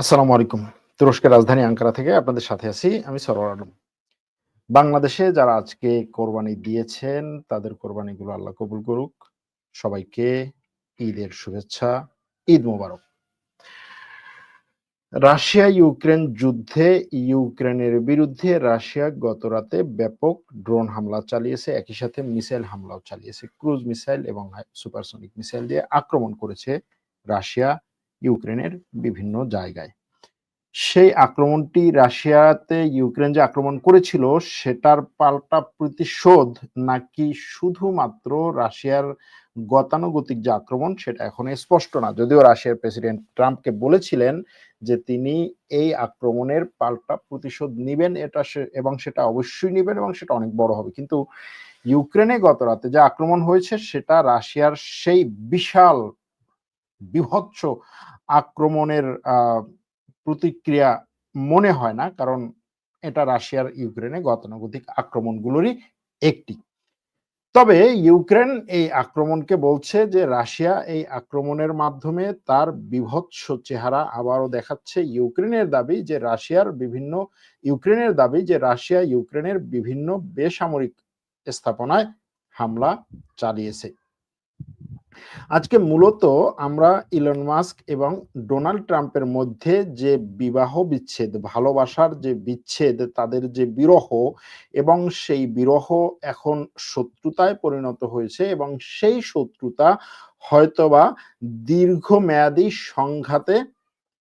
আসসালামু আলাইকুম। তুরস্কের রাজধানী আঙ্কারা থেকে আপনাদের সাথে আছি আমি সরোয়ার আলম। বাংলাদেশে যারা আজকে কোরবানি দিয়েছেন, তাদের কোরবানিগুলো আল্লাহ কবুল করুক। সবাইকে ঈদের শুভেচ্ছা, ঈদ মোবারক। রাশিয়া ইউক্রেন যুদ্ধে, ইউক্রেনের বিরুদ্ধে রাশিয়া গত রাতে ব্যাপক ড্রোন হামলা চালিয়েছে। একই সাথে মিসাইল হামলাও চালিয়েছে। ক্রুজ মিসাইল এবং সুপারসনিক মিসাইল দিয়ে আক্রমণ করেছে রাশিয়া। ইউক্রেনের বিভিন্ন জায়গায়। সেই আক্রমণটি রাশিয়াতে ইউক্রেন যে আক্রমণ করেছিল, সেটার পাল্টা প্রতিশোধ নাকি শুধুমাত্র রাশিয়ার গতানুগতিক যে আক্রমণ, সেটা এখন স্পষ্ট না। যদিও রাশিয়ার প্রেসিডেন্ট ট্রাম্পকে বলেছিলেন যে তিনি এই আক্রমণের পাল্টা প্রতিশোধ নিবেন, এটা এবং সেটা অবশ্যই নিবেন এবং সেটা অনেক বড় হবে। কিন্তু ইউক্রেনে গত রাতে যে আক্রমণ হয়েছে, সেটা রাশিয়ার সেই বিশাল বিভৎস আক্রমণের প্রতিক্রিয়া মনে হয় না। কারণ এটা রাশিয়ার ইউক্রেনে গতানুগতিক আক্রমণগুলোরই একটি। তবে ইউক্রেন এই আক্রমণকে বলছে যে, রাশিয়া এই আক্রমণের মাধ্যমে তার বিভৎস চেহারা আবারও দেখাচ্ছে। ইউক্রেনের দাবি যে, রাশিয়ার বিভিন্ন, ইউক্রেনের দাবি যে, রাশিয়া ইউক্রেনের বিভিন্ন বেসামরিক স্থাপনায় হামলা চালিয়েছে। আজকে মূলত আমরা ইলন মাস্ক এবং ডোনাল্ড ট্রাম্পের মধ্যে যে বিবাহ বিচ্ছেদ, ভালোবাসার যে বিচ্ছেদ, তাদের যে বিরহ এবং সেই বিরহ এখন শত্রুতায় পরিণত হয়েছে এবং সেই শত্রুতা হয়তোবা দীর্ঘমেয়াদী সংঘাতে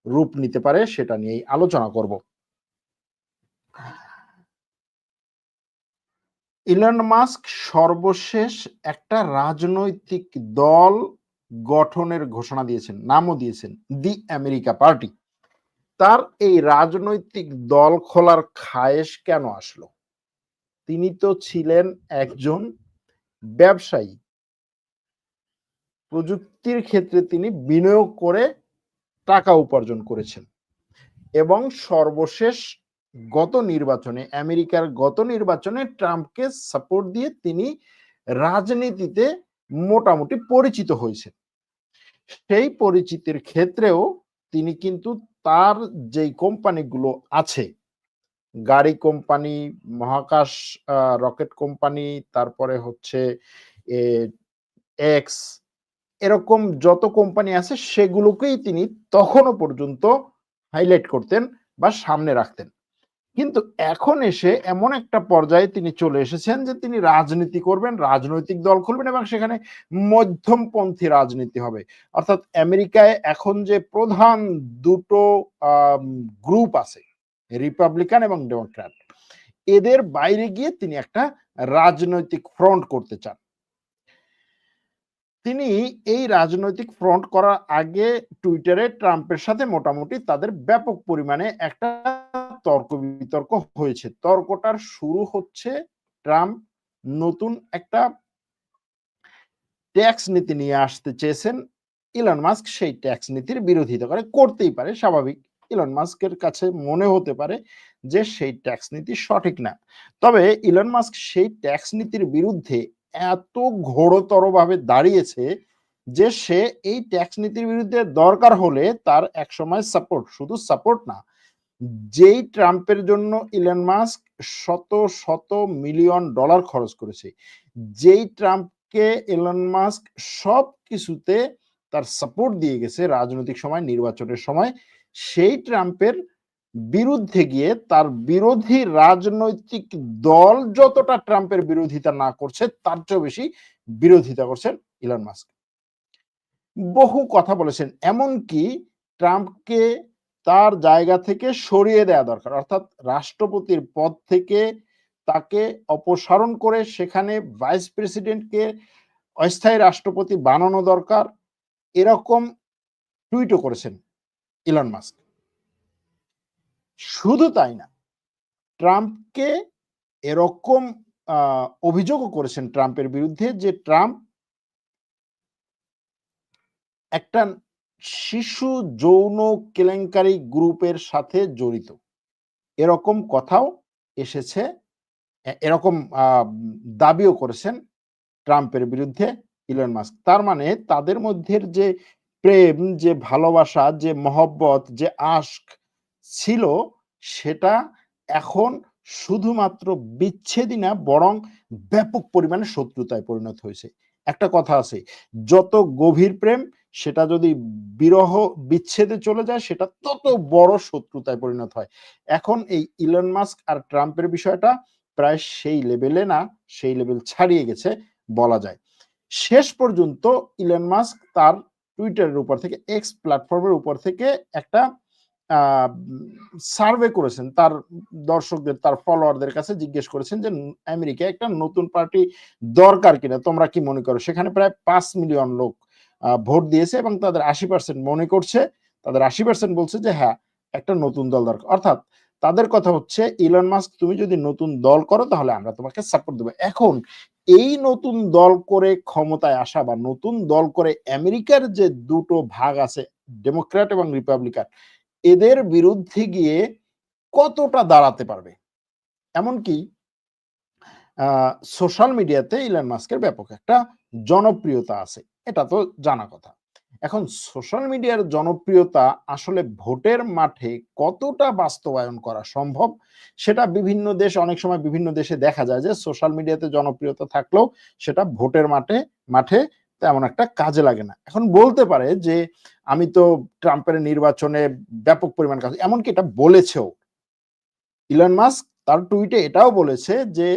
রূপ নিতে পারে সেটা নিয়েই আলোচনা করব। ইলন মাস্ক সর্বশেষ একটা রাজনৈতিক দল গঠনের ঘোষণা দিয়েছেন, নামও দিয়েছেন, দি আমেরিকা পার্টি। তার এই রাজনৈতিক দল খোলার খায়েশ কেন আসলো? তিনি তো ছিলেন একজন ব্যবসায়ী। প্রযুক্তির ক্ষেত্রে তিনি বিনিয়োগ করে টাকা উপার্জন করেছেন এবং সর্বশেষ গত নির্বাচনে, আমেরিকার গত নির্বাচনে ট্রাম্পকে সাপোর্ট দিয়ে তিনি রাজনীতিতে মোটামুটি পরিচিত হয়েছেন। সেই পরিচিতির ক্ষেত্রেও তিনি কিন্তু তার যেই কোম্পানিগুলো আছে, গাড়ি কোম্পানি, মহাকাশ রকেট কোম্পানি, তারপরে হচ্ছে এক্স, এরকম যত কোম্পানি আছে সেগুলোকেই তিনি তখনও পর্যন্ত হাইলাইট করতেন বা সামনে রাখতেন। কিন্তু এখন এসে এমন একটা পর্যায়ে তিনি চলে এসেছেন যে তিনি রাজনীতি করবেন, রাজনৈতিক দল খুলবেন এবং সেখানে মধ্যমপন্থী রাজনীতি হবে। অর্থাৎ আমেরিকায় এখন যে প্রধান দুটো গ্রুপ আছে রিপাবলিকান এবং ডেমোক্র্যাট এদের বাইরে গিয়ে তিনি একটা রাজনৈতিক ফ্রন্ট করতে চান। তিনি এই রাজনৈতিক ফ্রন্ট করার আগে টুইটারে ট্রাম্পের সাথে মোটামুটি তাদের ব্যাপক পরিমাণে একটা তর্ক বিতর্ক হয়েছে। তর্কটার শুরু হচ্ছে ট্রাম্প নতুন একটা ট্যাক্স নীতি নিয়ে আসতে চেয়েছেন। ইলন মাস্ক সেই ট্যাক্স নীতির বিরোধিতা করে। করতেই পারে, স্বাভাবিক। ইলন মাস্কের কাছে মনে হতে পারে যে সেই ট্যাক্স নীতি সঠিক না। তবে ইলন মাস্ক সেই ট্যাক্স নীতির বিরুদ্ধে এত ঘোরতরভাবে দাঁড়িয়েছে যে সে এই ট্যাক্স নীতির বিরুদ্ধে দরকার হলে তার একসময় সাপোর্ট, শুধু সাপোর্ট না যেই ট্রাম্পের জন্য ইলন মাস্ক শত শত মিলিয়ন ডলার খরচ করেছে, যেই ট্রাম্পকে ইলন মাস্ক সব কিছুতে তার সাপোর্ট দিয়ে গেছে রাজনৈতিক সময়, নির্বাচনের সময়, সেই ট্রাম্পের বিরুদ্ধে গিয়ে তার বিরোধী রাজনৈতিক দল যতটা ট্রাম্পের বিরোধিতা না করছে, তার চেয়েও বেশি বিরোধিতা করছেন ইলন মাস্ক বহু কথা বলেছেন, এমনকি ট্রাম্পকে তার জায়গা থেকে সরিয়ে দেওয়া দরকার। অর্থাৎ রাষ্ট্রপতির পদ থেকে তাকে অপসারণ করে সেখানে ভাইস প্রেসিডেন্টকে অস্থায়ী রাষ্ট্রপতি বানানো দরকার। এরকম টুইটও করেছেন ইলন মাস্ক। শুধু তাই না, ট্রাম্পকে এরকম অভিযোগও করেছেন ট্রাম্পের বিরুদ্ধে যে ট্রাম্প একটা শিশু যৌন কেলেঙ্কারি গ্রুপের সাথে জড়িত। এরকম কথাও এসেছে এরকম দাবিও করেছেন ট্রাম্পের বিরুদ্ধে ইলন মাস্ক। তার মানে তাদের মধ্যে যে প্রেম, যে ভালোবাসা, যে মহব্বত, যে আশক ছিল, সেটা এখন শুধুমাত্র বিচ্ছেদই না, বরং ব্যাপক পরিমাণে শত্রুতায় পরিণত হয়েছে। একটা কথা আছে, যত গভীর প্রেম সেটা যদি বিরহ বিচ্ছেদে চলে যায়, সেটা তত বড় শত্রুতায় পরিণত হয়। এখন এই ইলন মাস্ক আর ট্রাম্পের বিষয়টা প্রায় সেই লেভেলে না, সেই লেভেল ছাড়িয়ে গেছে বলা যায়। শেষ পর্যন্ত ইলন মাস্ক তার টুইটারের উপর থেকে এক্স প্ল্যাটফর্মের উপর থেকে একটা সার্ভে করেছেন। তার দর্শকদের, তার ফলোয়ারদের কাছে জিজ্ঞেস করেছেন যে, আমেরিকায় একটা নতুন পার্টি দরকার কিনা? তোমরা কি মনে করো? সেখানে প্রায় পাঁচ মিলিয়ন লোক ভোট দিয়েছে এবং তাদের আশি পার্সেন্ট মনে করছে, তাদের আশি পার্সেন্ট বলছে যে হ্যাঁ একটা নতুন দল দরকার। অর্থাৎ তাদের কথা হচ্ছে ইলন মাস্ক তুমি যদি নতুন দল করো, তাহলে আমরা তোমাকে সাপোর্ট দেবো। এখন, এই নতুন দল করে ক্ষমতায় আসা বা নতুন দল করে আমেরিকার যে দুটো ভাগ আছে ডেমোক্র্যাট এবং রিপাবলিকান এদের বিরুদ্ধে গিয়ে কতটা দাঁড়াতে পারবে? এমনকি সোশ্যাল মিডিয়াতে ইলন মাস্কের ব্যাপক একটা জনপ্রিয়তা আছে। এটা তো জানা কথা। এখন সোশ্যাল মিডিয়ার জনপ্রিয়তা আসলে ভোটের মাঠে কতটা বাস্তবায়ন করা সম্ভব, সেটা বিভিন্ন দেশ, অনেক সময় বিভিন্ন দেশে দেখা যায় যে সোশ্যাল মিডিয়াতে জনপ্রিয়তা থাকলেও সেটা ভোটের মাঠে মাঠে তেমন একটা কাজে লাগে না। এখন বলতে পারে যে আমি তো ট্রাম্পের নির্বাচনে ব্যাপক পরিমাণ কাজ, এমনকি এটা বলেছেও। ইলন মাস্ক তার টুইটে এটাও বলেছে যে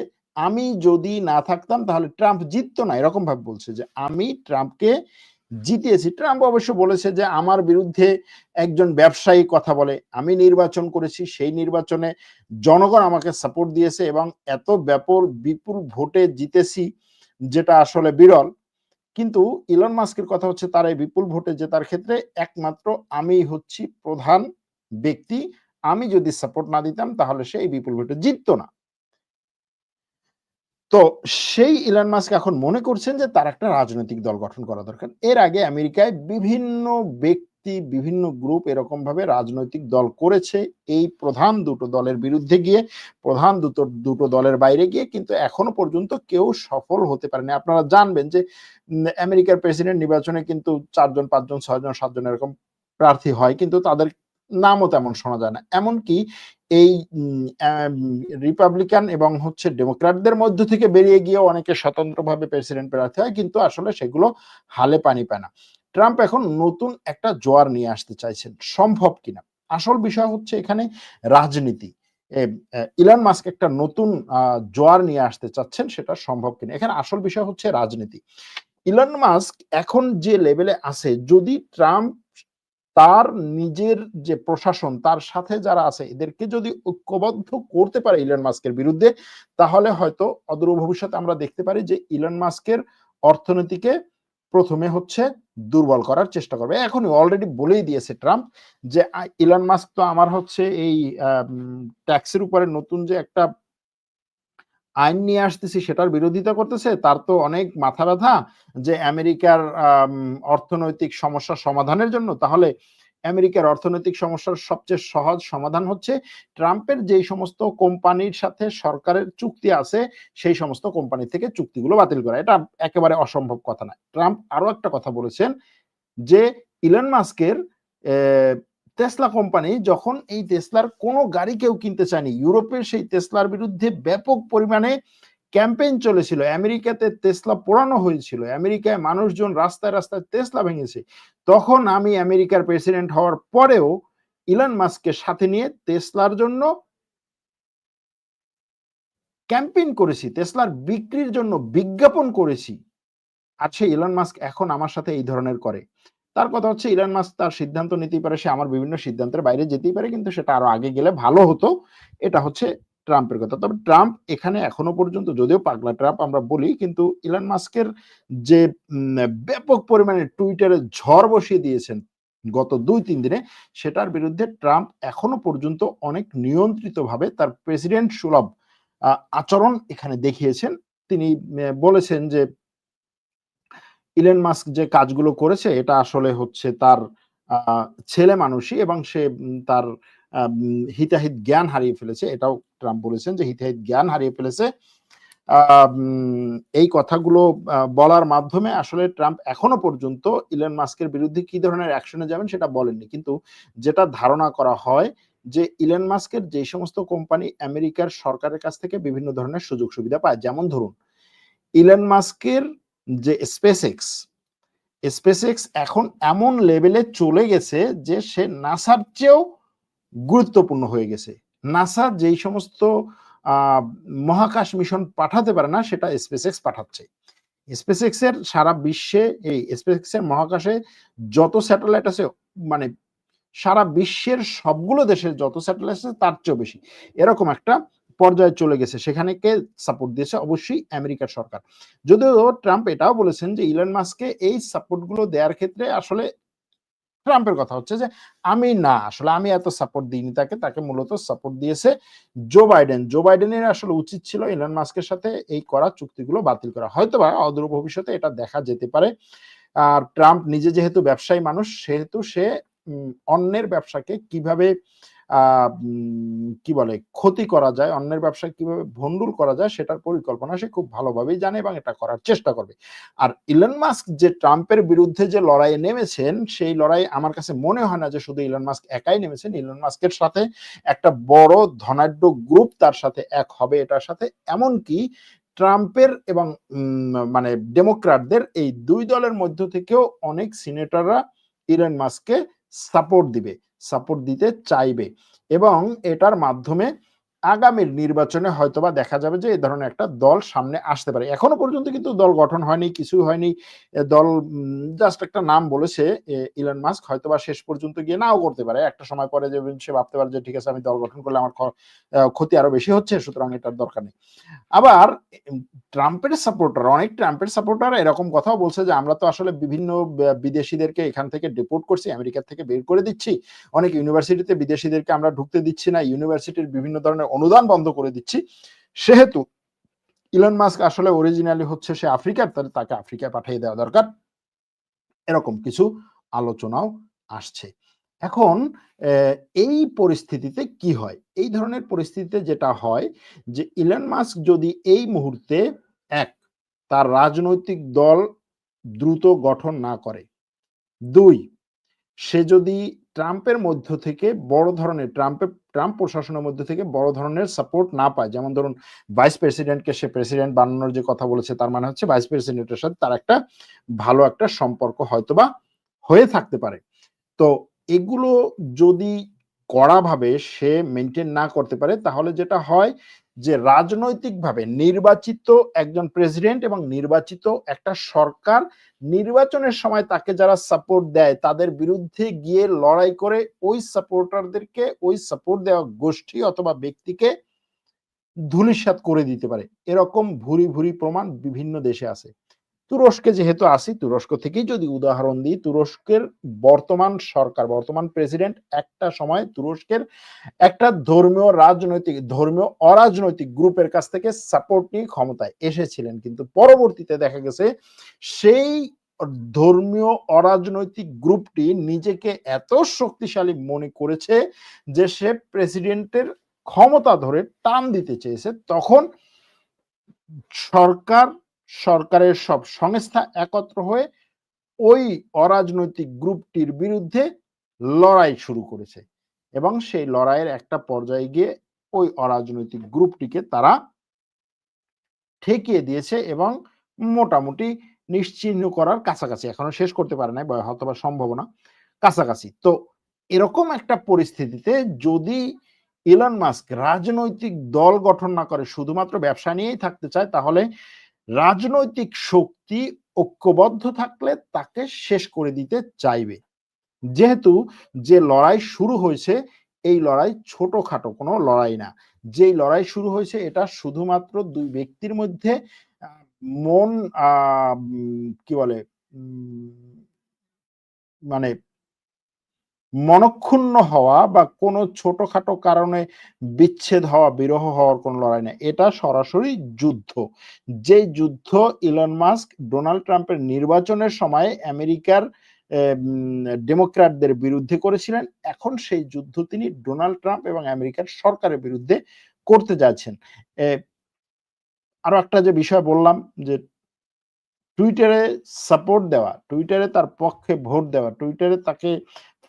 আমি যদি না থাকতাম, তাহলে ট্রাম্প জিততো না। এরকম ভাবে বলছে যে, আমি ট্রাম্পকে জিতিয়েছি। ট্রাম্প অবশ্য বলেছে যে, আমার বিরুদ্ধে একজন ব্যবসায়ী কথা বলে। আমি নির্বাচন করেছি, সেই নির্বাচনে জনগণ আমাকে সাপোর্ট দিয়েছে এবং এত ব্যাপক, বিপুল ভোটে জিতেছি, যেটা আসলে বিরল। কিন্তু ইলন মাস্কের কথা হচ্ছে, তার এই বিপুল ভোটে জেতার ক্ষেত্রে একমাত্র আমি হচ্ছি প্রধান ব্যক্তি। আমি যদি সাপোর্ট না দিতাম, তাহলে সে এই বিপুল ভোটে জিততো না। তো সেই ইলন মাস্ক এখন মনে করছেন যে তার একটা রাজনৈতিক দল গঠন করা দরকার। এর আগে আমেরিকায় বিভিন্ন ব্যক্তি, বিভিন্ন গ্রুপ এরকম ভাবে রাজনৈতিক দল করেছে। এই প্রধান দুটো দলের বিরুদ্ধে গিয়ে, প্রধান দুটো দুটো দলের বাইরে গিয়ে কিন্তু এখনও পর্যন্ত কেউ সফল হতে পারেনি। আপনারা জানবেন যে আমেরিকার প্রেসিডেন্ট নির্বাচনে কিন্তু চারজন, পাঁচজন, ছয়জন, সাতজন এরকম প্রার্থী হয়, কিন্তু তাদের নামও তেমন শোনা যায় না। এমনকি এই রিপাবলিকান এবং হচ্ছে ডেমোক্রাটদের মধ্য থেকে বেরিয়ে গিয়ে অনেকে স্বতন্ত্রভাবে প্রেসিডেন্ট প্রার্থী হয়, কিন্তু আসলে সেগুলো হালে পানি পায় না। ট্রাম্প এখন নতুন একটা জোয়ার নিয়ে আসতে চাইছেন, সম্ভব কিনা? আসল বিষয় হচ্ছে এখানে রাজনীতি। ইলন মাস্ক একটা নতুন জোয়ার নিয়ে আসতে চাচ্ছেন, সেটা সম্ভব কিনা? এখানে আসল বিষয় হচ্ছে রাজনীতি। ইলন মাস্ক এখন যে লেভেলে আছে, যদি ট্রাম্প তার নিজের যে প্রশাসন, তার সাথে যারা আছে, এদেরকে যদি ঐক্যবদ্ধ করতে পারে ইলন মাস্কের বিরুদ্ধে, তাহলে হয়তো অদূর ভবিষ্যতে আমরা দেখতে পারি যে ইলন মাস্কের অর্থনীতিকে প্রথমে হচ্ছে দুর্বল করার চেষ্টা করবে। এখন অলরেডি বলেই দিয়েছে ট্রাম্প যে ইলন মাস্ক তো আমার হচ্ছে এই ট্যাক্সের উপরে নতুন যে একটা আইন নিয়ে আসতেছি, সেটার বিরোধিতা করতেছে, তার তো অনেক মাথা ব্যথা যে আমেরিকার অর্থনৈতিক সমস্যার সমাধানের জন্য। তাহলে আমেরিকার অর্থনৈতিক সমস্যার সবচেয়ে সহজ সমাধান হচ্ছে ট্রাম্পের যেই সমস্ত কোম্পানির সাথে সরকারের চুক্তি আছে, সেই সমস্ত কোম্পানি থেকে চুক্তিগুলো বাতিল করা। এটা একেবারে অসম্ভব কথা নয়। ট্রাম্প আরও একটা কথা বলেছেন যে, ইলন মাস্কের টেসলা কোম্পানি যখন এই টেসলার কোনো গাড়ি কেউ কিনতে চায়নি, ইউরোপের সেই টেসলার বিরুদ্ধে ব্যাপক পরিমাণে ক্যাম্পেইন চলেছিল। আমেরিকাতে তেসলা পোড়ানো হয়েছিল। আমেরিকায় মানুষজন রাস্তায় রাস্তায় তেসলা ভেঙেছে। তখন আমি আমেরিকার প্রেসিডেন্ট হওয়ার পরেও ইলন মাস্ককে সাথে নিয়ে তেসলার জন্য ক্যাম্পেইন করেছি তেসলার বিক্রির জন্য বিজ্ঞাপন করেছি। আর সেই ইলন মাস্ক এখন আমার সাথে এই ধরনের করে। তার কথা হচ্ছে, ইরান মাস্ক তার সিদ্ধান্ত নিতেই পারে, সে আমার বিভিন্ন সিদ্ধান্তের বাইরে যেতেই পারে, কিন্তু সেটা আরও আগে গেলে ভালো হতো। এটা হচ্ছে ট্রাম্পের কথা। তবে ট্রাম্প এখানে এখনও পর্যন্ত, যদিও পাগলা ট্রাম্প আমরা বলি, কিন্তু ইলান মাস্কের যে ব্যাপক পরিমাণে টুইটারে ঝড় বসিয়ে দিয়েছেন গত দুই, তিন দিনে, সেটার বিরুদ্ধে ট্রাম্প এখনও পর্যন্ত অনেক নিয়ন্ত্রিতভাবে তার প্রেসিডেন্ট সুলভ আচরণ এখানে দেখিয়েছেন। তিনি বলেছেন যে ইলেন মাস্ক যে কাজগুলো করেছে, এটা আসলে হচ্ছে তার ছেলে মানুষই এবং সে তার হিতাহিত জ্ঞান হারিয়ে ফেলেছে। এটাও ট্রাম্প বলেছেন যে হিতাহিত জ্ঞান হারিয়ে ফেলেছে। এই কথাগুলো বলার মাধ্যমে আসলে ট্রাম্প এখনও পর্যন্ত ইলন মাস্কের বিরুদ্ধে কি ধরনের অ্যাকশনে যাবেন সেটা বলেননি। কিন্তু যেটা ধারণা করা হয় যে ইলন মাস্কের যে সমস্ত কোম্পানি আমেরিকার সরকারের কাছ থেকে বিভিন্ন ধরনের সুযোগ সুবিধা পায়। যেমন ধরুন ইলন মাস্কের যে স্পেস এক্স স্পেস এক্স এখন এমন লেভেলে চলে গেছে যে সে নাসার চেয়েও গুরুত্বপূর্ণ হয়ে গেছে। নাসা যেই সমস্ত মহাকাশ মিশন পাঠাতে পারে না, সেটা স্পেস এক্স পাঠাচ্ছে। স্পেস এক্সের সারা বিশ্বে, এই স্পেস এক্সের মহাকাশে যত স্যাটেলাইট আছে মানে সারা বিশ্বের সবগুলো দেশের যত স্যাটেলাইট আছে, তার চেয়েও বেশি। এরকম একটা পর্যায়ে চলে গেছে সেখানে কে সাপোর্ট দিয়েছে অবশ্যই আমেরিকার সরকার। যদিও ট্রাম্প এটাও বলেছেন যে ইলন মাস্ককে এই সাপোর্টগুলো দেওয়ার ক্ষেত্রে আসলে ট্রাম্পের কথা হচ্ছে যে, আমি না, আসলে আমি এত সাপোর্ট দিইনি তাকে তাকে মূলত সাপোর্ট দিয়েছে জো বাইডেন জো বাইডেনের আসলে উচিত ছিল ইলন মাস্কের সাথে এই করা চুক্তিগুলো বাতিল করা। হয়তো বা অদূর ভবিষ্যতে এটা দেখা যেতে পারে। আর ট্রাম্প নিজে যেহেতু ব্যবসায়ী মানুষ, সেহেতু সে অন্যের ব্যবসাকে কীভাবে কি বলে, ক্ষতি করা যায়, অন্যের ব্যবসায় কীভাবে ভন্ডুল করা যায় সেটার পরিকল্পনা সে খুব ভালোভাবেই জানে এবং এটা করার চেষ্টা করবে। আর ইলন মাস্ক যে ট্রাম্পের বিরুদ্ধে যে লড়াইয়ে নেমেছেন, সেই লড়াই আমার কাছে মনে হয় না যে শুধু ইলন মাস্ক একাই নেমেছেন। ইলন মাস্কের সাথে একটা বড় ধনাঢ্য গ্রুপ তার সাথে এক হবে এটার সাথে। এমনকি ট্রাম্পের এবং মানে ডেমোক্রাটদের এই দুই দলের মধ্য থেকেও অনেক সিনেটররা ইলন মাস্ককে সাপোর্ট দিবে। সাপোর্ট দিতে চাইবে এবং এটার মাধ্যমে আগামীর নির্বাচনে হয়তোবা দেখা যাবে যে এই ধরনের একটা দল সামনে আসতে পারে। এখনও পর্যন্ত কিন্তু দল গঠন হয়নি, কিছু হয়নি। দল জাস্ট একটা নাম বলেছে ইলন মাস্ক হয়তোবা শেষ পর্যন্ত গিয়ে নাও করতে পারে। একটা সময় পরে যে সে ভাবতে পারে যে, ঠিক আছে, আমি দল গঠন করলে আমার ক্ষতি আরও বেশি হচ্ছে, সুতরাং এটার দরকার নেই। আবার ট্রাম্পের সাপোর্টার অনেক ট্রাম্পের সাপোর্টার এরকম কথাও বলছে যে, আমরা তো আসলে বিভিন্ন বিদেশিদেরকে এখান থেকে ডিপোর্ট করছি, আমেরিকা থেকে বের করে দিচ্ছি। অনেক ইউনিভার্সিটিতে বিদেশিদেরকে আমরা ঢুকতে দিচ্ছি না। ইউনিভার্সিটির বিভিন্ন ধরনের অনুদান বন্ধ করে দিচ্ছি। সেহেতু ইলন মাস্ক আসলে অরিজিনালি হচ্ছে সে আফ্রিকার তাহলে তাকে আফ্রিকায় পাঠিয়ে দেওয়া দরকার। এরকম কিছু আলোচনাও আসছে। এখন এই পরিস্থিতিতে কি হয়? এই ধরনের পরিস্থিতিতে যেটা হয় যে ইলন মাস্ক যদি এই মুহূর্তে এক, তার রাজনৈতিক দল দ্রুত গঠন না করে। দুই, সে যদি ট্রাম্পের মধ্য থেকে বড় ধরনের ট্রাম্পের ট্রাম্প প্রশাসনের মধ্যে থেকে বড় ধরনের সাপোর্ট না পায়। যেমন ধরুন ভাইস প্রেসিডেন্টকে সে প্রেসিডেন্ট বানানোর যে কথা বলেছে, তার মানে হচ্ছে ভাইস প্রেসিডেন্টের সাথে তার একটা ভালো একটা সম্পর্ক হয়তোবা হয়ে থাকতে পারে। তো এগুলো যদি কড়াভাবে সে মেনটেন না করতে পারে, তাহলে যেটা হয় যে রাজনৈতিকভাবে নির্বাচিত একজন প্রেসিডেন্ট এবং নির্বাচিত একটা সরকার নির্বাচনের সময় তাকে যারা সাপোর্ট দেয়, তাদের বিরুদ্ধে গিয়ে লড়াই করে ওই সাপোর্টারদেরকে ওই সাপোর্ট দেওয়া গোষ্ঠী অথবা ব্যক্তিকে ধুলিসাত করে দিতে পারে। এরকম ভুরি ভুরি প্রমাণ বিভিন্ন দেশে আছে। তুরস্কে যেহেতু আসি তুরস্ক থেকেই যদি উদাহরণ দিই, তুরস্কের বর্তমান সরকার, বর্তমান প্রেসিডেন্ট একটা সময় তুরস্কের একটা ধর্মীয় রাজনৈতিক, ধর্মীয় অরাজনৈতিক গ্রুপের কাছ থেকে সাপোর্ট নিয়ে ক্ষমতায় এসেছিলেন। কিন্তু পরবর্তীতে দেখা গেছে, সেই ধর্মীয় অরাজনৈতিক গ্রুপটি নিজেকে এত শক্তিশালী মনে করেছে যে সে প্রেসিডেন্টের ক্ষমতা ধরে টান দিতে চেয়েছে। তখন সরকার সরকারের সব সংস্থা একত্র হয়ে ওই অরাজনৈতিক গ্রুপটির বিরুদ্ধে লড়াই শুরু করেছে। এবং সেই লড়াইয়ের একটা পর্যায়ে গিয়ে ওই অরাজনৈতিক গ্রুপটিকে তারা ঠেকিয়ে দিয়েছে এবং মোটামুটি নিশ্চিহ্ন করার কাছাকাছি, এখনও শেষ করতে পারে নাই হয়তোবা সম্ভাবনা কাছাকাছি। তো এরকম একটা পরিস্থিতিতে যদি ইলন মাস্ক রাজনৈতিক দল গঠন না করে, শুধুমাত্র ব্যবসা নিয়েই থাকতে চায়, তাহলে রাজনৈতিক শক্তি ঐক্যবদ্ধ থাকলে তাকে শেষ করে দিতে চাইবে। যেহেতু যে লড়াই শুরু হয়েছে, এই লড়াই ছোটখাটো কোনো লড়াই না। যেই লড়াই শুরু হয়েছে, এটা শুধুমাত্র দুই ব্যক্তির মধ্যে, মন কি বলে মানে মনক্ষুণ্ণ হওয়া বা কোনো ছোটখাটো কারণে বিচ্ছেদ হওয়া, বিরহ হওয়ার কোনো লড়াই না এটা সরাসরি যুদ্ধ। যে যুদ্ধ ইলন মাস্ক ডোনাল্ড ট্রাম্পের নির্বাচনের সময় আমেরিকার ডেমোক্র্যাটদের বিরুদ্ধে করেছিলেন, এখন সেই যুদ্ধ তিনি ডোনাল্ড ট্রাম্প এবং আমেরিকার সরকারের বিরুদ্ধে করতে যাচ্ছেন। আরও একটা যে বিষয় বললাম যে টুইটারে সাপোর্ট দেওয়া টুইটারে তার পক্ষে ভোট দেওয়া টুইটারে তাকে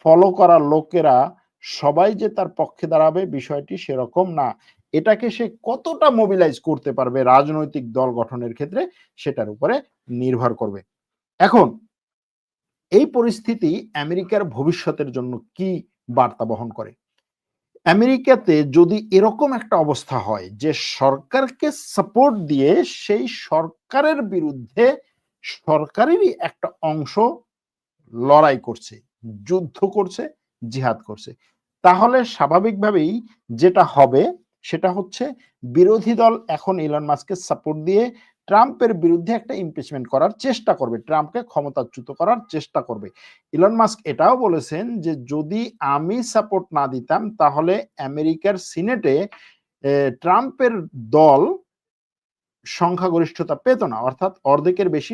ফলো করা লোকেরা সবাই যে তার পক্ষে দাঁড়াবে বিষয়টি সেরকম না। এটাকে সে কতটা মোবিলাইজ করতে পারবে রাজনৈতিক দল গঠনের ক্ষেত্রে সেটার উপরে নির্ভর করবে। এখন, এই পরিস্থিতি আমেরিকার ভবিষ্যতের জন্য কি বার্তা বহন করে? আমেরিকাতে যদি এরকম একটা অবস্থা হয় যে সরকারকে সাপোর্ট দিয়ে সেই সরকারের বিরুদ্ধে সরকারেরই একটা অংশ লড়াই করছে যুদ্ধ করছে, জিহাদ করছে। তাহলে স্বাভাবিকভাবেই যেটা হবে, সেটা হচ্ছে বিরোধী দল এখন ইলন মাস্ককে সাপোর্ট দিয়ে ট্রাম্পের বিরুদ্ধে একটা ইমপিচমেন্ট করার চেষ্টা করবে। ট্রাম্পকে ক্ষমতাচ্যুত করার চেষ্টা করবে। ইলন মাস্ক এটাও বলেছেন যে, যদি আমি সাপোর্ট না দিতাম, তাহলে আমেরিকার সিনেটে ট্রাম্পের দল সংখ্যাগরিষ্ঠতা পেত না। অর্থাৎ অর্ধেকের বেশি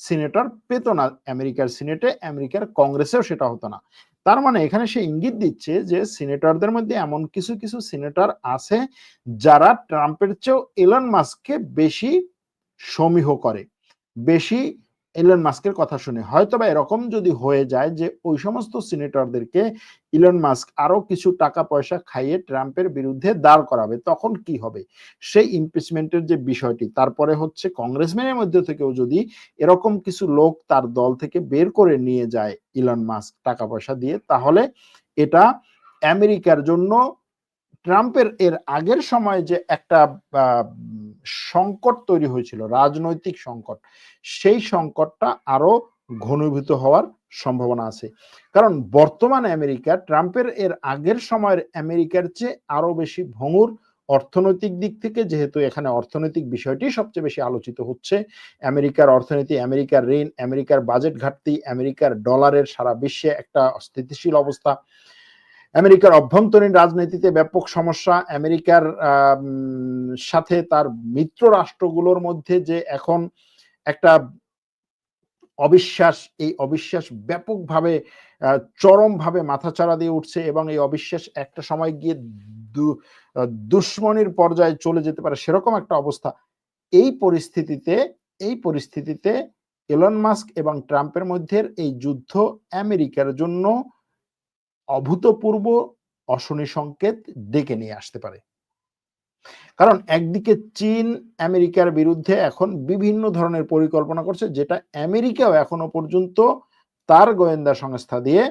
সিনেটর পেত না, আমেরিকার সিনেটে, আমেরিকার কংগ্রেসেও সেটা হতো না। তার মানে এখানে সে ইঙ্গিত দিচ্ছে যে সিনেটরদের মধ্যে এমন কিছু কিছু সিনেটর আছে যারা ট্রাম্পের চেয়েও এলন মাস্ককে বেশি সমীহ করে, বেশি ইলন মাস্কের কথা শুনে। হয়তো বা এরকম যদি হয়ে যায় যে ওই সমস্ত সিনেটরদেরকে ইলন মাস্ক আরও কিছু টাকা পয়সা খাইয়ে ট্রাম্পের বিরুদ্ধে দাঁড় করাবে, তখন কি হবে? সেই ইমপিচমেন্টের যে বিষয়টি, তারপরে হচ্ছে কংগ্রেসম্যানের মধ্যে থেকেও যদি এরকম কিছু লোক তার দল থেকে বের করে নিয়ে যায় ইলন মাস্ক টাকা পয়সা দিয়ে, তাহলে এটা আমেরিকার জন্য, ট্রাম্পের এর আগের সময় যে একটা সংকট তৈরি হয়েছিল, রাজনৈতিক সংকট। সেই সংকটটা আরও ঘনীভূত হওয়ার সম্ভাবনা আছে। কারণ বর্তমান আমেরিকা, ট্রাম্পের এর আগের সময়ের আমেরিকার চেয়ে আরও বেশি ভঙ্গুর অর্থনৈতিক দিক থেকে, যেহেতু এখানে অর্থনৈতিক বিষয়টি সবচেয়ে বেশি আলোচিত হচ্ছে, আমেরিকার অর্থনীতি, আমেরিকার ঋণ, আমেরিকার বাজেট ঘাটতি, আমেরিকার ডলারের সারা বিশ্বে একটা স্থিতিশীল অবস্থা আমেরিকার অভ্যন্তরীণ রাজনীতিতে ব্যাপক সমস্যা, আমেরিকার সাথে তার মিত্র রাষ্ট্রগুলোর মধ্যে যে এখন একটা অবিশ্বাস, এই অবিশ্বাস ব্যাপকভাবে চরমভাবে মাথাচাড়া দিয়ে উঠছে এবং এই অবিশ্বাস একটা সময় গিয়ে দুশ্মনির পর্যায়ে চলে যেতে পারে, সেরকম একটা অবস্থা। এই পরিস্থিতিতে এই পরিস্থিতিতে এলন মাস্ক এবং ট্রাম্পের মধ্যে এই যুদ্ধ আমেরিকার জন্য অভূতপূর্ব অশনি সংকেত ডেকে নিয়ে আসতে পারে। কারণ একদিকে চীন আমেরিকার বিরুদ্ধে এখন বিভিন্ন ধরনের পরিকল্পনা করছে, যেটা আমেরিকাও এখনও পর্যন্ত তার গোয়েন্দা সংস্থা দিয়ে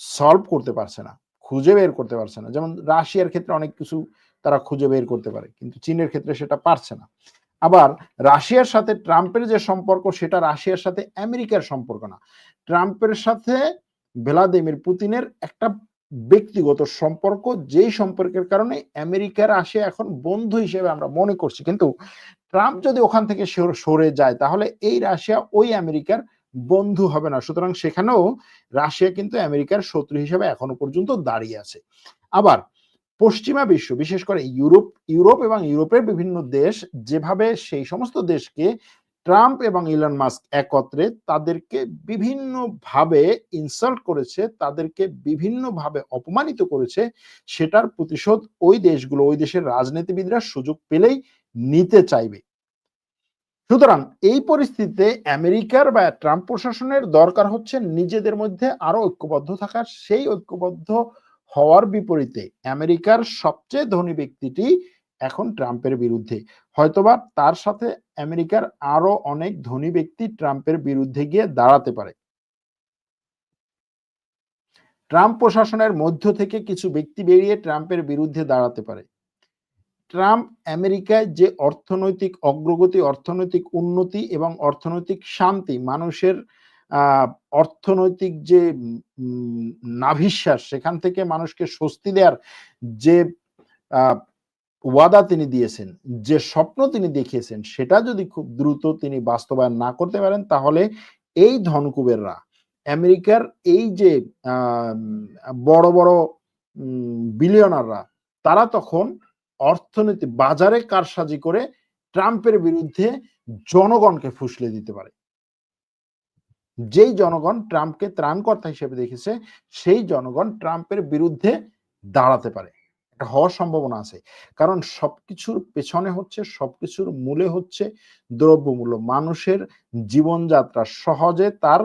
সলভ করতে পারছে না, খুঁজে বের করতে পারছে না। যেমন রাশিয়ার ক্ষেত্রে অনেক কিছু তারা খুঁজে বের করতে পারে, কিন্তু চীনের ক্ষেত্রে সেটা পারছে না। আবার রাশিয়ার সাথে ট্রাম্পের যে সম্পর্ক, সেটা রাশিয়ার সাথে আমেরিকার সম্পর্ক না। ট্রাম্পের সাথে ভ্লাদিমির পুতিনের একটা ব্যক্তিগত সম্পর্ক, যেই সম্পর্কের কারণে আমেরিকার আসে এখন বন্ধু হিসেবে আমরা মনে করছি। কিন্তু ট্রাম্প যদি ওখান থেকে সরে যায়, তাহলে এই রাশিয়া ওই আমেরিকার বন্ধু হবে না। সুতরাং সেখানেও রাশিয়া কিন্তু আমেরিকার শত্রু হিসেবে এখনও পর্যন্ত দাঁড়িয়ে আছে। আবার পশ্চিমা বিশ্ব, বিশেষ করে ইউরোপ ইউরোপ এবং ইউরোপের বিভিন্ন দেশ যেভাবে সেই সমস্ত দেশকে ট্রাম্প এবং ইলন মাস্ক একত্রে তাদেরকে বিভিন্নভাবে ইনসাল্ট করেছে, তাদেরকে বিভিন্নভাবে অপমানিত করেছে, সেটার প্রতিশোধ ওই দেশগুলো, ওই দেশের রাজনীতিবিদরা সুযোগ পেলেই নিতে চাইবে। সুতরাং এই পরিস্থিতিতে আমেরিকার বা ট্রাম্প প্রশাসনের দরকার হচ্ছে নিজেদের মধ্যে আরও ঐক্যবদ্ধ থাকার। সেই ঐক্যবদ্ধ হওয়ার বিপরীতে আমেরিকার সবচেয়ে ধনী ব্যক্তিটি এখন ট্রাম্পের বিরুদ্ধে। হয়তোবা তার সাথে আমেরিকার আরও অনেক ধনী ব্যক্তি ট্রাম্পের বিরুদ্ধে গিয়ে দাঁড়াতে পারে। ট্রাম্প প্রশাসনের মধ্য থেকে কিছু ব্যক্তি বেরিয়ে ট্রাম্পের বিরুদ্ধে দাঁড়াতে পারে। ট্রাম্প আমেরিকায় যে অর্থনৈতিক অগ্রগতি, অর্থনৈতিক উন্নতি এবং অর্থনৈতিক শান্তি, মানুষের অর্থনৈতিক যে নাভিশ্বাস, সেখান থেকে মানুষকে স্বস্তি দেওয়ার যে ওয়াদা তিনি দিয়েছেন, যে স্বপ্ন তিনি দেখিয়েছেন, সেটা যদি খুব দ্রুত তিনি বাস্তবায়ন না করতে পারেন, তাহলে এই ধনকুবেররা, আমেরিকার এই যে বড় বড় বিলিয়নাররা তারা তখন অর্থনীতি, বাজারে কারসাজি করে ট্রাম্পের বিরুদ্ধে জনগণকে ফুসলে দিতে পারে। যেই জনগণ ট্রাম্পকে ত্রাণকর্তা হিসেবে দেখেছে, সেই জনগণ ট্রাম্পের বিরুদ্ধে দাঁড়াতে পারে। এটা হওয়ার সম্ভাবনা আছে। কারণ সবকিছুর পেছনে হচ্ছে, সবকিছুর মূলে হচ্ছে দ্রব্যমূল্য। মানুষের জীবনযাত্রা সহজে তার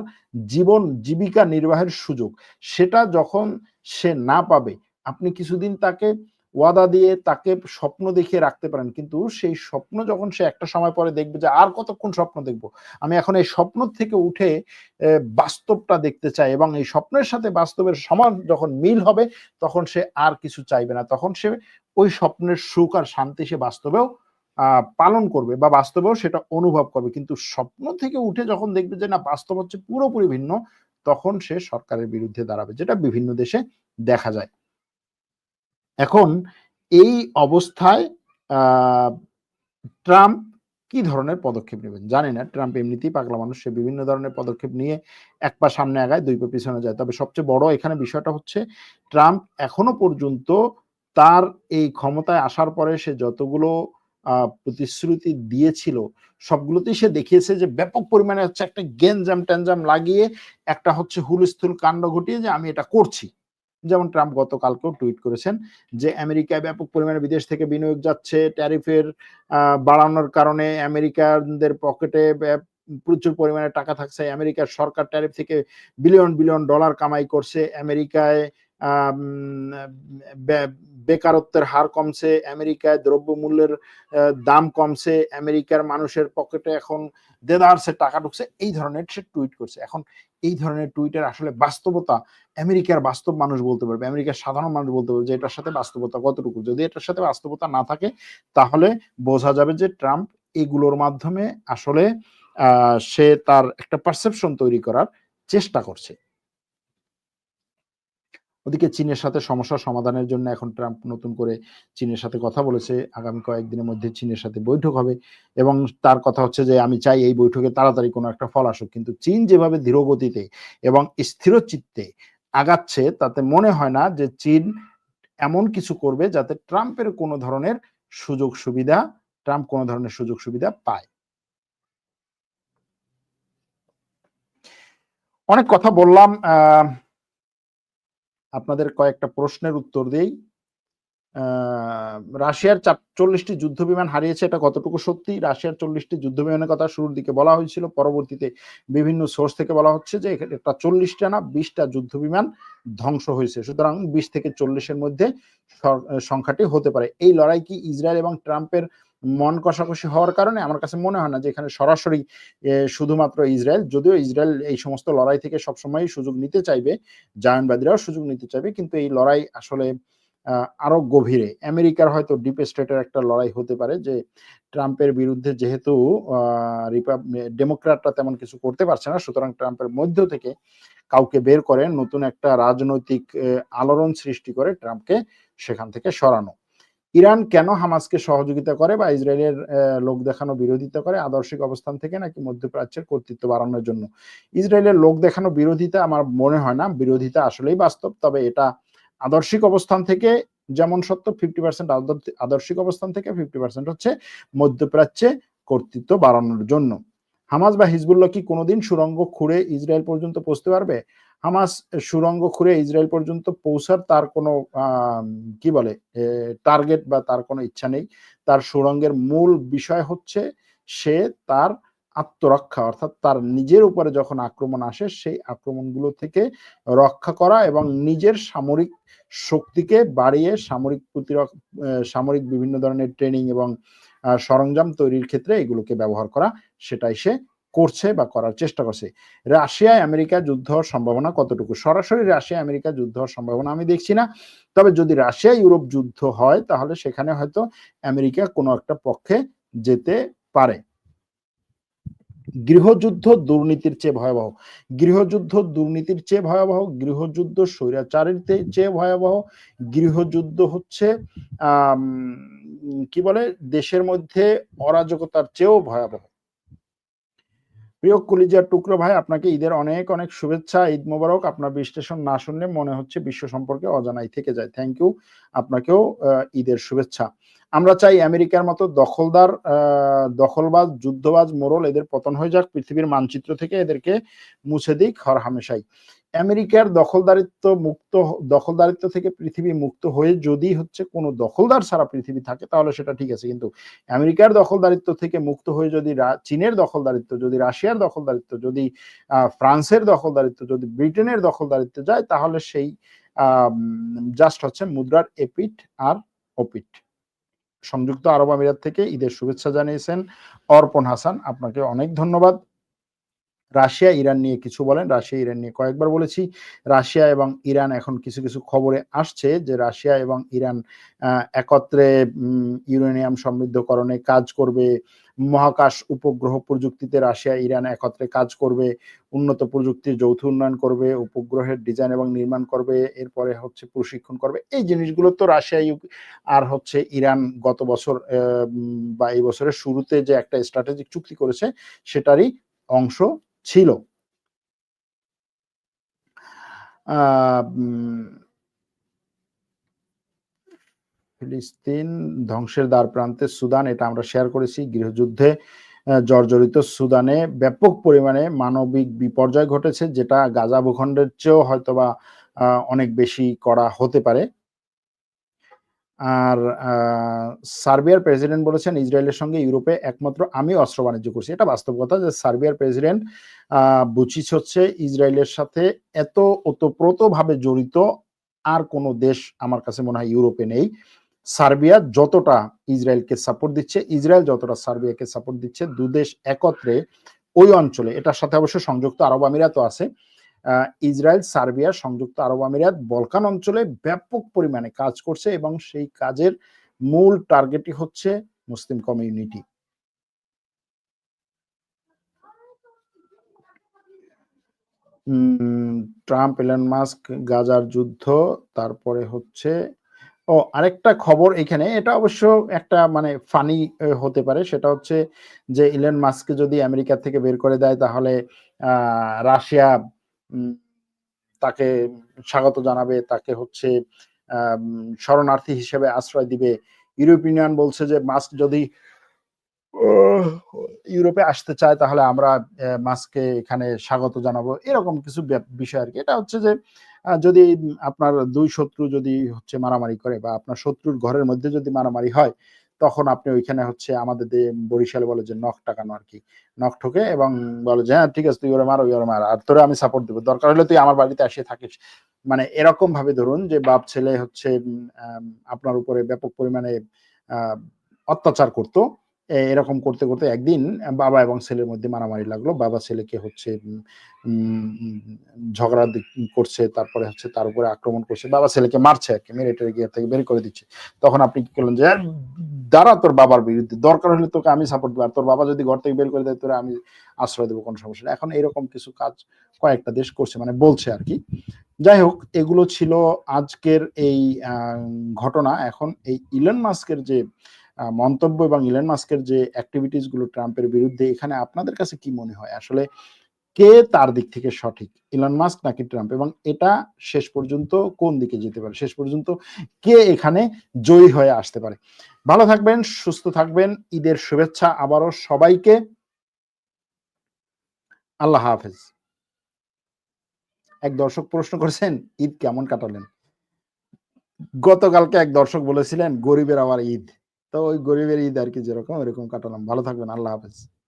জীবন জীবিকা নির্বাহের সুযোগ। সেটা যখন সে না পাবে, আপনি কিছুদিন তাকে ওয়াদা দিয়ে তাকে স্বপ্ন দেখিয়ে রাখতে পারেন। কিন্তু সেই স্বপ্ন যখন সে একটা সময় পরে দেখবে যে, আর কতক্ষণ স্বপ্ন দেখব? আমি এখন এই স্বপ্ন থেকে উঠে বাস্তবটা দেখতে চাই এবং এই স্বপ্নের সাথে বাস্তবের সমান যখন মিল হবে, তখন সে আর কিছু চাইবে না। তখন সে ওই স্বপ্নের সুখ আর শান্তি সে বাস্তবেও পালন করবে বা বাস্তবেও সেটা অনুভব করবে। কিন্তু স্বপ্ন থেকে উঠে যখন দেখবে যে, না, বাস্তব হচ্ছে পুরোপুরি ভিন্ন, তখন সে সরকারের বিরুদ্ধে দাঁড়াবে, যেটা বিভিন্ন দেশে দেখা যায়। এখন এই অবস্থায় ট্রাম্প কি ধরনের পদক্ষেপ নেবেন? জানি না, ট্রাম্প এমনিতেই পাগলা মানুষ বিভিন্ন ধরনের পদক্ষেপ নিয়ে এক পা সামনে আগায়, দুই পা পিছনে যায়। তবে সবচেয়ে বড় এখানে বিষয়টা হচ্ছে, ট্রাম্প এখনও পর্যন্ত তার এই ক্ষমতায় আসার পরে সে যতগুলো প্রতিশ্রুতি দিয়েছিল, সবগুলোতেই সে দেখিয়েছে যে ব্যাপক পরিমাণে হচ্ছে একটা গেঞ্জাম ট্যানজাম লাগিয়ে একটা হচ্ছে হুলস্থুল কাণ্ড ঘটিয়ে যে আমি এটা করছি। যেমন ট্রাম্প গতকালকেও টুইট করেছেন যে আমেরিকায় ব্যাপক পরিমাণে বিদেশ থেকে বিনিয়োগ যাচ্ছে, ট্যারিফের বাড়ানোর কারণে আমেরিকানদের পকেটে প্রচুর পরিমাণে টাকা থাকছে। আমেরিকার সরকার ট্যারিফ থেকে বিলিয়ন বিলিয়ন ডলার কামাই করছে। আমেরিকায় বেকারত্বের হার কমছে, আমেরিকায় দ্রব্যমূল্যের দাম কমছে, আমেরিকার মানুষের পকেটে এখন দেদারসে টাকা ঢুকছে, এই ধরনের সে টুইট করছে। এখন এই ধরনের টুইটের আসলে বাস্তবতা আমেরিকার বাস্তব মানুষ বলতে পারবে, আমেরিকার সাধারণ মানুষ বলতে পারবে যে এটার সাথে বাস্তবতা কতটুকু। যদি এটার সাথে বাস্তবতা না থাকে, তাহলে বোঝা যাবে যে ট্রাম্প এগুলোর মাধ্যমে আসলে সে তার একটা পারসেপশন তৈরি করার চেষ্টা করছে। ওদিকে চীনের সাথে সমস্যা সমাধানের জন্য এখন ট্রাম্প নতুন করে চীনের সাথে কথা বলেছে। আগামী কয়েকদিনের মধ্যে চীনের সাথে বৈঠক হবে এবং তার কথা হচ্ছে যে, আমি চাই এই বৈঠকে তাড়াতাড়ি কোনো একটা ফল আসুক। কিন্তু চীন যেভাবে ধীরগতিতে এবং স্থির চিত্তে আগাচ্ছে, তাতে মনে হয় না যে চীন এমন কিছু করবে যাতে ট্রাম্পের কোনো ধরনের সুযোগ সুবিধা, ট্রাম্প কোনো ধরনের সুযোগ সুবিধা পায়। অনেক কথা বললাম, আহ আপনাদের কয়েকটা প্রশ্নের উত্তর দেই। রাশিয়ার চল্লিশটি যুদ্ধ বিমান হারিয়েছে, এটা কতটুকু সত্যি? রাশিয়ার চল্লিশটি যুদ্ধ বিমানের কথা শুরুর দিকে বলা হয়েছিল, পরবর্তীতে বিভিন্ন সোর্স থেকে বলা হচ্ছে যে একটা চল্লিশটা না বিশটা যুদ্ধ বিমান ধ্বংস হয়েছে। সুতরাং বিশ থেকে চল্লিশের মধ্যে সংখ্যাটি হতে পারে। এই লড়াই কি ইসরায়েল এবং ট্রাম্পের মন কষাকষি হওয়ার কারণে আমার কাছে মনে হয় না যে এখানে সরাসরি শুধুমাত্র ইসরায়েল, যদিও ইসরায়েল এই সমস্ত লড়াই থেকে সবসময় সুযোগ নিতে চাইবে, জায়নবাদীরাও সুযোগ নিতে চাইবে, কিন্তু এই লড়াই আসলে আরও গভীরে। আমেরিকার হয়তো ডিপ স্টেটের একটা লড়াই হতে পারে যে ট্রাম্পের বিরুদ্ধে যেহেতু ডেমোক্রাটরা তেমন কিছু করতে পারছে না, সুতরাং ট্রাম্পের মধ্য থেকে কাউকে বের করে নতুন একটা রাজনৈতিক আলোড়ন সৃষ্টি করে ট্রাম্পকে সেখান থেকে সরানো। ইরান কেন হামাসকে সহযোগিতা করে বা ইসরায়েলের লোক দেখানো বিরোধিতা করে আদর্শিক অবস্থান থেকে নাকি মধ্যপ্রাচ্যের কর্তৃত্ব বাড়ানোর জন্য? ইসরায়েলের লোক দেখানো বিরোধিতা আমার মনে হয় না। বিরোধিতা আসলেই বাস্তব, তবে এটা আদর্শিক অবস্থান থেকে যেমন সত্য ফিফটি পার্সেন্ট আদর্শিক অবস্থান থেকে ফিফটি পার্সেন্ট হচ্ছে মধ্যপ্রাচ্যে কর্তৃত্ব বাড়ানোর জন্য। হামাস বা হিজবুল্লাহ কি কোনোদিন সুরঙ্গ খুঁড়ে ইসরায়েল পর্যন্ত পৌঁছতে পারবে? হামাস সুরঙ্গ খুঁড়ে ইসরায়েল পর্যন্ত পৌঁছার তার কোনো কি বলে টার্গেট বা তার কোনো ইচ্ছা নেই। তার সুরঙ্গের মূল বিষয় হচ্ছে সে তার আত্মরক্ষা, অর্থাৎ তার নিজের উপরে যখন আক্রমণ আসে, সেই আক্রমণগুলো থেকে রক্ষা করা এবং নিজের সামরিক শক্তিকে বাড়িয়ে সামরিক প্রতিরক্ষা সামরিক বিভিন্ন ধরনের ট্রেনিং এবং সরঞ্জাম তৈরির ক্ষেত্রে এগুলোকে ব্যবহার করা, সেটাই সে করছে বা করার চেষ্টা করছে। রাশিয়ায় আমেরিকা যুদ্ধ হওয়ার সম্ভাবনা কতটুকু? সরাসরি রাশিয়া আমেরিকা যুদ্ধ হওয়ার সম্ভাবনা আমি দেখছি না। তবে যদি রাশিয়া ইউরোপ যুদ্ধ হয়, তাহলে সেখানে হয়তো আমেরিকা কোনো একটা পক্ষে যেতে পারে। গৃহযুদ্ধ দুর্নীতির চেয়ে ভয়াবহ। গৃহযুদ্ধ দুর্নীতির চেয়ে ভয়াবহ, গৃহযুদ্ধ স্বৈরাচারের চেয়ে ভয়াবহ। গৃহযুদ্ধ হচ্ছে কি বলে, দেশের মধ্যে অরাজকতার চেয়েও ভয়াবহ। প্রিয় কলিজার টুকরো ভাই, আপনাকে ঈদের অনেক অনেক শুভেচ্ছা, ঈদ মোবারক। আপনার বিশ্লেষণ না শুনলে মনে হচ্ছে বিশ্ব সম্পর্কে অজানাই থেকে যায়। থ্যাংক ইউ আপনাকেও ঈদের শুভেচ্ছা। আমরা চাই আমেরিকার মতো দখলদার দখলবাজ, যুদ্ধবাজ মোরল এদের পতন হয়ে যাক। পৃথিবীর মানচিত্র থেকে এদেরকে মুছে দিক হর হামেশাই। আমেরিকার দখলদারিত্ব মুক্ত, দখলদারিত্ব থেকে পৃথিবী মুক্ত হয়ে যদি হচ্ছে কোনো দখলদার সারা পৃথিবী থাকে, তাহলে সেটা ঠিক আছে। কিন্তু আমেরিকার দখলদারিত্ব থেকে মুক্ত হয়ে যদি চীনের দখলদারিত্ব, যদি রাশিয়ার দখলদারিত্ব, যদি ফ্রান্সের দখলদারিত্ব, যদি ব্রিটেনের দখলদারিত্ব যায়, তাহলে সেই জাস্ট হচ্ছে মুদ্রার এপিট আর ওপিট সংযুক্ত আরব আমিরাত থেকে ঈদের শুভেচ্ছা জানিয়েছেন অর্পণ হাসান। আপনাকে অনেক ধন্যবাদ। রাশিয়া, ইরান নিয়ে কিছু বলেন। রাশিয়া, ইরান নিয়ে কয়েকবার বলেছি। রাশিয়া এবং ইরান এখন কিছু কিছু খবরে আসছে যে রাশিয়া এবং ইরান একত্রে ইউরেনিয়াম সমৃদ্ধকরণে কাজ করবে। মহাকাশ উপগ্রহ প্রযুক্তিতে রাশিয়া, ইরান একত্রে কাজ করবে। উন্নত প্রযুক্তির যৌথ উন্নয়ন করবে, উপগ্রহের ডিজাইন এবং নির্মাণ করবে, এরপরে হচ্ছে প্রশিক্ষণ করবে। এই জিনিসগুলো তো রাশিয়া আর হচ্ছে ইরান গত বছর বা এই বছরের শুরুতে যে একটা স্ট্র্যাটেজিক চুক্তি করেছে, সেটারই অংশ ছিল। ফিলিস্তিন ধ্বংসের দ্বার প্রান্তে সুদান, এটা আমরা শেয়ার করেছি, গৃহযুদ্ধে জর্জরিত সুদানে ব্যাপক পরিমাণে মানবিক বিপর্যয় ঘটেছে, যেটা গাজা ভূখণ্ডের চেয়েও হয়তোবা অনেক বেশি করা হতে পারে। আর সার্বিয়ার প্রেসিডেন্ট বলেছেন ইসরায়েলের সঙ্গে ইউরোপে একমাত্র আমি অস্ত্র বাণিজ্য করছি। এটা বাস্তব কথা যে সার্বিয়ার প্রেসিডেন্ট বুচিস হচ্ছে ইসরায়েলের সাথে এত ওতপ্রোত ভাবে জড়িত, আর কোনো দেশ আমার কাছে মনে হয় ইউরোপে নেই। সার্বিয়া যতটা ইসরায়েলকে সাপোর্ট দিচ্ছে, ইসরায়েল যতটা সার্বিয়াকে সাপোর্ট দিচ্ছে দু দেশ একত্রে ওই অঞ্চলে, এটার সাথে অবশ্য সংযুক্ত আরব আমিরাতও আছে ইসরায়েল, সার্বিয়া, সংযুক্ত আরব আমিরাত, বলকান অঞ্চলে ব্যাপক পরিমাণে কাজ করছে এবং সেই কাজের মূল টার্গেটই হচ্ছে Muslim community. Trump Elon Musk, গাজার যুদ্ধ, তারপরে হচ্ছে, ও, আরেকটা খবর এখানে, এটা অবশ্য একটা মানে ফানি হতে পারে, সেটা হচ্ছে যে ইলন মাস্ককে যদি আমেরিকা থেকে বের করে দেয় তাহলে রাশিয়া তাকে স্বাগত জানাবে, তাকে হচ্ছে শরণার্থী হিসেবে আশ্রয় দিবে। ইউরোপ ইউনিয়ন বলছে যে মাস্ক যদি ইউরোপে আসতে চায় তাহলে আমরা মাস্ককে এখানে স্বাগত জানাব। এরকম কিছু বিষয় আর কি। এটা হচ্ছে যে যদি আপনার দুই শত্রু যদি হচ্ছে মারামারি করে বা আপনার শত্রুর ঘরের মধ্যে যদি মারামারি হয় তখন আপনি ওইখানে হচ্ছে আমাদের বরিশালে বলে যে নখ টাকানো আর কি, নখ ঠোকে এবং বলে যে হ্যাঁ ঠিক আছে, তুই ওরে মার, ওই ওরে মার, আর তোরে আমি সাপোর্ট দেবো। দরকার হলে তুই আমার বাড়িতে আসে থাকিস। মানে এরকম ভাবে ধরুন যে বাপ ছেলে হচ্ছে আপনার উপরে ব্যাপক পরিমাণে অত্যাচার করতো। এরকম করতে করতে একদিন বাবা এবং ছেলের মধ্যে মারামারি লাগল। বাবা ছেলেকে হচ্ছে ঝগড়া করছে, তারপরে হচ্ছে তার উপরে আক্রমণ করছে। বাবা ছেলেকে মারছে আর কি মিলিটারি গিয়ার থেকে বের করে দিচ্ছে। তখন আপনি কি করলেন যে "আর দাঁড়া, তোর বাবার বিরুদ্ধে। দরকার হলে তোকে আমি সাপোর্ট দেবো। আর তোর বাবা যদি ঘর থেকে বের করে দেয়, তোরা আমি আশ্রয় দেবো, কোনো সমস্যা এখন এরকম কিছু কাজ কয়েকটা দেশ করছে মানে বলছে আর কি। যাই হোক, এগুলো ছিল আজকের এই ঘটনা। এখন এই ইলন মাস্কের যে মন্তব্য এবং ইলন মাস্কের যে অ্যাক্টিভিটিসগুলো ট্রাম্পের বিরুদ্ধে, এখানে আপনাদের কাছে কি মনে হয়? আসলে কে তার দিক থেকে সঠিক? ইলন মাস্ক নাকি ট্রাম্প এবং এটা শেষ পর্যন্ত কোন দিকে যেতে পারে? শেষ পর্যন্ত কে এখানে জয়ী হয়ে আসতে পারে? ভালো থাকবেন, সুস্থ থাকবেন, ঈদের শুভেচ্ছা আবারও সবাইকে। আল্লাহ হাফেজ। এক দর্শক প্রশ্ন করেছেন, ঈদ কেমন কাটালেন? গতকালকে এক দর্শক বলেছিলেন, গরিবের আবার ঈদ। তো ওই গরিবের ঈদ আর কি যেরকম এরকম কাটালাম। ভালো থাকবেন, আল্লাহ হাফেজ।